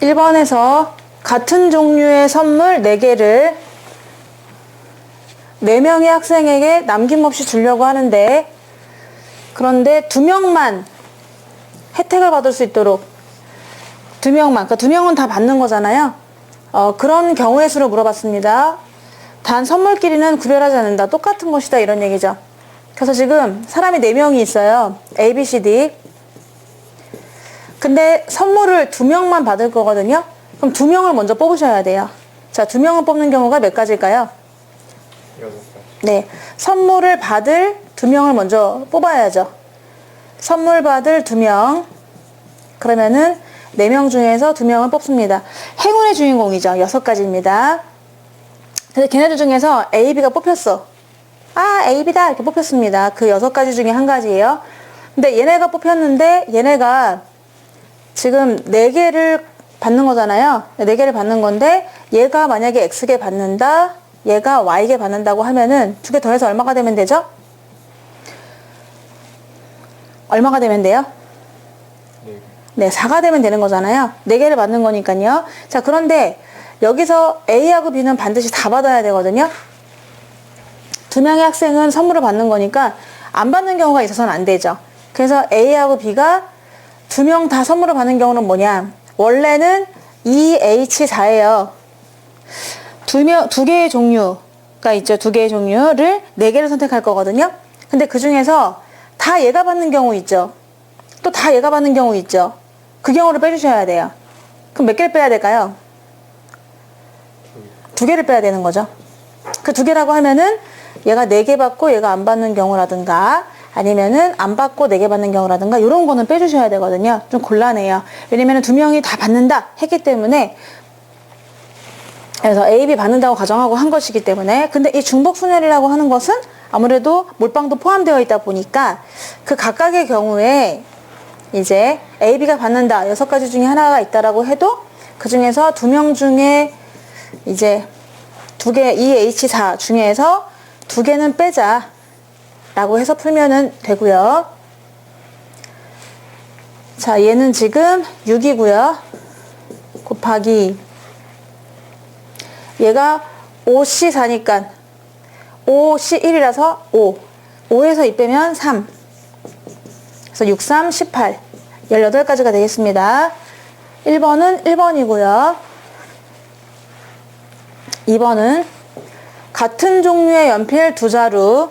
1번에서 같은 종류의 선물 4개를 4명의 학생에게 남김없이 주려고 하는데 그런데 2명만 혜택을 받을 수 있도록 2명만, 그러니까 2명은 다 받는 거잖아요. 어, 그런 경우의 수를 물어봤습니다. 단 선물끼리는 구별하지 않는다. 똑같은 것이다. 이런 얘기죠. 그래서 지금 사람이 4명이 있어요. A, B, C, D. 근데 선물을 2명만 받을 거거든요. 그럼 2명을 먼저 뽑으셔야 돼요. 자, 2명을 뽑는 경우가 몇 가지일까요? 여섯 가지. 네. 선물을 받을 2명을 먼저 뽑아야죠. 선물 받을 2명. 그러면은 4명 중에서 2명을 뽑습니다. 행운의 주인공이죠. 6가지입니다. 근데 걔네들 중에서 A, B가 뽑혔어. 아, A, B다. 이렇게 뽑혔습니다. 그 6가지 중에 한 가지예요. 근데 얘네가 뽑혔는데 얘네가 지금 4개를 받는 거잖아요. 4개를 받는 건데 얘가 만약에 X개 받는다. 얘가 Y개 받는다고 하면은 두 개 더해서 얼마가 되면 되죠? 얼마가 되면 돼요? 네. 네, 4가 되면 되는 거잖아요. 4개를 받는 거니까요. 자, 그런데 여기서 A하고 B는 반드시 다 받아야 되거든요. 두 명의 학생은 선물을 받는 거니까 안 받는 경우가 있어서는 안 되죠. 그래서 A하고 B가 두 명 다 선물을 받는 경우는 뭐냐? 원래는 2H4예요. 두 명, 두 개의 종류가 있죠. 두 개의 종류를 네 개를 선택할 거거든요. 근데 그 중에서 다 얘가 받는 경우 있죠. 또 다 얘가 받는 경우 있죠. 그 경우를 빼주셔야 돼요. 그럼 몇 개를 빼야 될까요? 두 개를 빼야 되는 거죠. 그 두 개라고 하면은 얘가 네 개 받고 얘가 안 받는 경우라든가 아니면은 안 받고 네개 받는 경우라든가 이런 거는 빼주셔야 되거든요. 좀 곤란해요. 왜냐면은 두 명이 다 받는다 했기 때문에 그래서 A, B 받는다고 가정하고 한 것이기 때문에 근데 이 중복순열이라고 하는 것은 아무래도 몰빵도 포함되어 있다 보니까 그 각각의 경우에 이제 A, B가 받는다 여섯 가지 중에 하나가 있다라고 해도 그 중에서 두 명 중에 이제 두 개, EH4 중에서 두 개는 빼자 라고 해서 풀면은 되고요. 자, 얘는 지금 6이고요. 곱하기 얘가 5C4니까 5C1이라서 5. 5에서 2 빼면 3. 그래서 6, 3, 18. 18가지가 되겠습니다. 1번은 1번이고요. 2번은 같은 종류의 연필 두 자루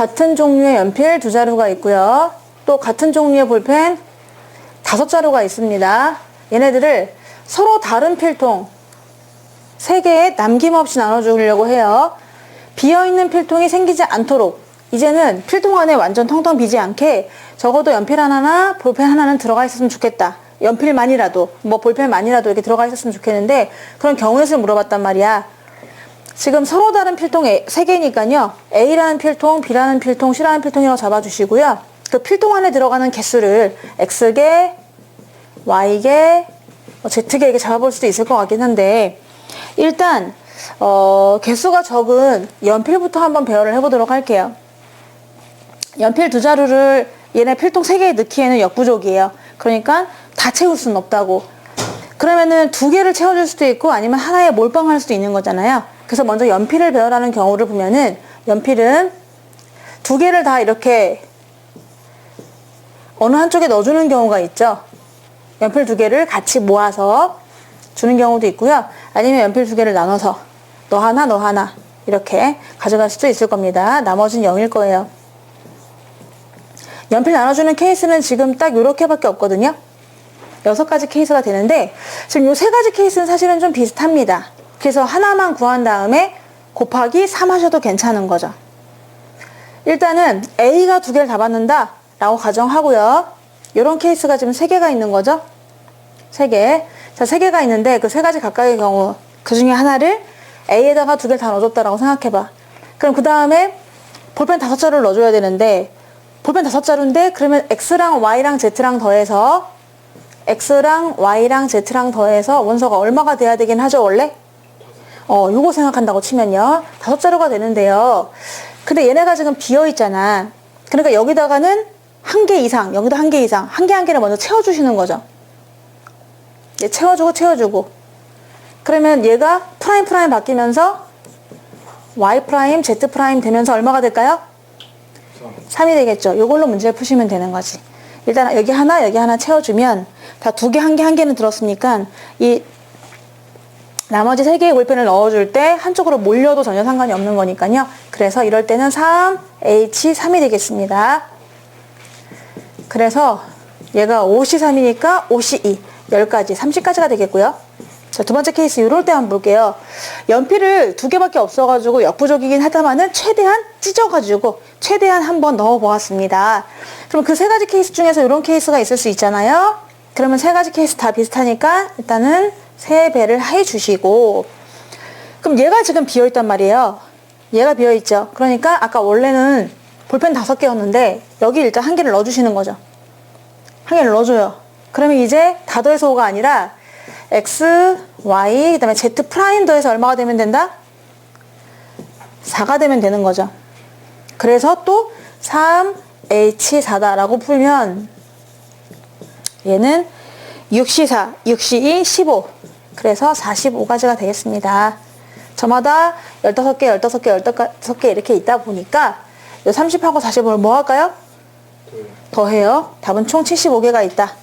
같은 종류의 연필 두 자루가 있고요. 또 같은 종류의 볼펜 다섯 자루가 있습니다. 얘네들을 서로 다른 필통 세 개에 남김없이 나눠주려고 해요. 비어있는 필통이 생기지 않도록 이제는 필통 안에 완전 텅텅 비지 않게 적어도 연필 하나나 볼펜 하나는 들어가 있었으면 좋겠다. 연필만이라도 뭐 볼펜만이라도 이렇게 들어가 있었으면 좋겠는데 그런 경우의 수를 물어봤단 말이야. 지금 서로 다른 필통 세 개니까요. A라는 필통, B라는 필통, C라는 필통이라고 잡아주시고요. 그 필통 안에 들어가는 개수를 X개, Y개, 뭐 Z개 이렇게 잡아볼 수도 있을 것 같긴 한데 일단 어, 개수가 적은 연필부터 한번 배열을 해보도록 할게요. 연필 두 자루를 얘네 필통 세 개에 넣기에는 역부족이에요. 그러니까 다 채울 수는 없다고. 그러면은 두 개를 채워줄 수도 있고 아니면 하나에 몰빵할 수도 있는 거잖아요. 그래서 먼저 연필을 배열하는 경우를 보면은 연필은 두 개를 다 이렇게 어느 한쪽에 넣어주는 경우가 있죠. 연필 두 개를 같이 모아서 주는 경우도 있고요. 아니면 연필 두 개를 나눠서 너 하나, 너 하나 이렇게 가져갈 수도 있을 겁니다. 나머지는 0일 거예요. 연필 나눠주는 케이스는 지금 딱 요렇게밖에 없거든요. 여섯 가지 케이스가 되는데 지금 요세 가지 케이스는 사실은 좀 비슷합니다. 그래서 하나만 구한 다음에 곱하기 3 하셔도 괜찮은 거죠. 일단은 A가 두 개를 다 받는다 라고 가정하고요. 요런 케이스가 지금 세 개가 있는 거죠. 세 개. 자, 세 개가 있는데 그 세 가지 각각의 경우 그 중에 하나를 A에다가 두 개를 다 넣어줬다라고 생각해봐. 그럼 그 다음에 볼펜 다섯 자루를 넣어줘야 되는데 볼펜 다섯 자루인데 그러면 X랑 Y랑 Z랑 더해서 X랑 Y랑 Z랑 더해서 원소가 얼마가 돼야 되긴 하죠 원래? 어 요거 생각한다고 치면요 다섯 자루가 되는데요 근데 얘네가 지금 비어 있잖아 그러니까 여기다가는 한 개 이상 여기도 한 개 이상 한 개 한 개를 먼저 채워주시는 거죠 얘 채워주고 채워주고 그러면 얘가 프라임 프라임 바뀌면서 y 프라임 z 프라임 되면서 얼마가 될까요? 3. 3이 되겠죠. 이걸로 문제를 푸시면 되는 거지. 일단 여기 하나, 여기 하나 채워주면 다 두 개, 한 개, 한 개는 들었으니까 이 나머지 세 개의 볼펜을 넣어줄 때 한쪽으로 몰려도 전혀 상관이 없는 거니까요. 그래서 이럴 때는 3, H, 3이 되겠습니다. 그래서 얘가 5시 3이니까 5시 2, 10까지, 30까지가 되겠고요. 자, 두 번째 케이스 이럴 때 한번 볼게요. 연필을 두 개밖에 없어가지고 역부족이긴 하다마는 최대한 찢어가지고 최대한 한번 넣어보았습니다. 그럼 그 세 가지 케이스 중에서 이런 케이스가 있을 수 있잖아요. 그러면 세 가지 케이스 다 비슷하니까 일단은 세 배를 해주시고 그럼 얘가 지금 비어있단 말이에요. 얘가 비어있죠. 그러니까 아까 원래는 볼펜 다섯 개였는데 여기 일단 한 개를 넣어주시는 거죠. 한 개를 넣어줘요. 그러면 이제 다 더해서 5가 아니라 x, y, 그 다음에 z 프라임 더해서 얼마가 되면 된다? 4가 되면 되는 거죠. 그래서 또 3, h 4다라고 풀면 얘는 6시 4, 6시 2, 15. 그래서 45가지가 되겠습니다. 저마다 15개, 15개, 15개 이렇게 있다 보니까 이 30하고 45를 뭐 할까요? 둘. 더해요. 답은 총 75개가 있다.